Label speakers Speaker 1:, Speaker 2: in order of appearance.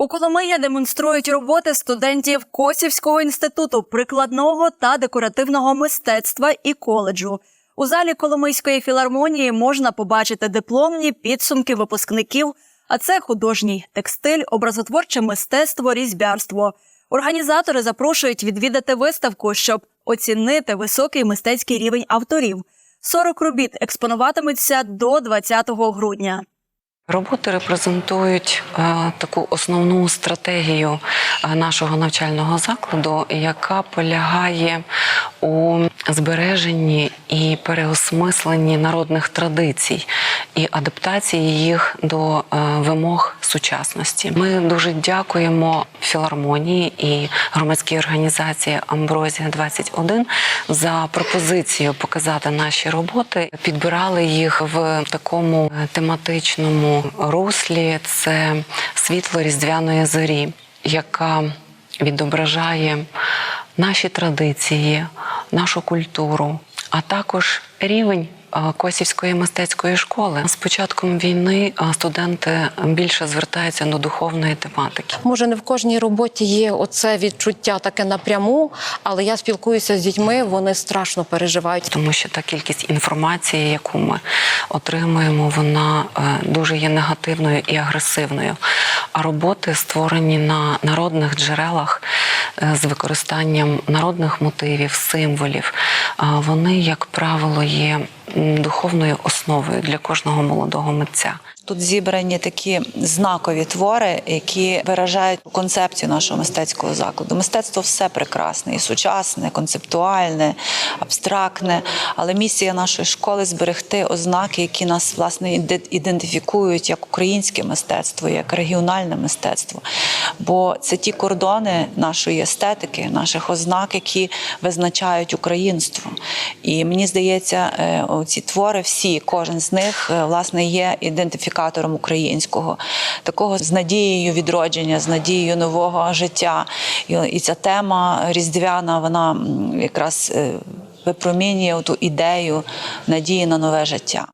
Speaker 1: У Коломиї демонструють роботи студентів Косівського інституту прикладного та декоративного мистецтва і коледжу. У залі Коломийської філармонії можна побачити дипломні підсумки випускників, а це художній текстиль, образотворче мистецтво, різьбярство. Організатори запрошують відвідати виставку, щоб оцінити високий мистецький рівень авторів. 40 робіт експонуватимуться до 20 грудня.
Speaker 2: Роботи репрезентують е, таку основну стратегію е, нашого навчального закладу, яка полягає у збереженні і переосмисленні народних традицій і адаптації їх до е, вимог сучасності. Ми дуже дякуємо філармонії і громадській організації Амброзія 21 за пропозицію показати наші роботи. Підбирали їх в такому е, тематичному руслі. Це світло різдвяної зорі, яка відображає наші традиції, нашу культуру, а також рівень. Е, Косівської мистецької школи з початком війни е, студенти більше звертаються до духовної тематики.
Speaker 3: Може, не в кожній роботі є оце відчуття таке напряму, але я спілкуюся з дітьми, вони страшно переживають.
Speaker 2: тому що та кількість інформації, яку ми отримуємо, вона е, дуже є негативною і агресивною. А роботи створені на народних джерелах з використанням народних мотивів, символів. Вони, як правило, є духовною основою для кожного молодого митця.
Speaker 4: Тут зібрані такі знакові твори, які виражають концепцію нашого мистецького закладу. Мистецтво все прекрасне, і сучасне, концептуальне, абстрактне. Але місія нашої школи зберегти ознаки, які нас власне іде- ідентифікують як українське мистецтво, як регіональне мистецтво. Бо це ті кордони нашої естетики, наших ознак, які визначають українство. І мені здається, е, ці твори, всі, кожен з них, е, власне, є ідентифікатором українського, такого з надією відродження, з надією нового життя. І, і ця тема різдвяна, вона якраз е, випромінює ту ідею надії на нове життя.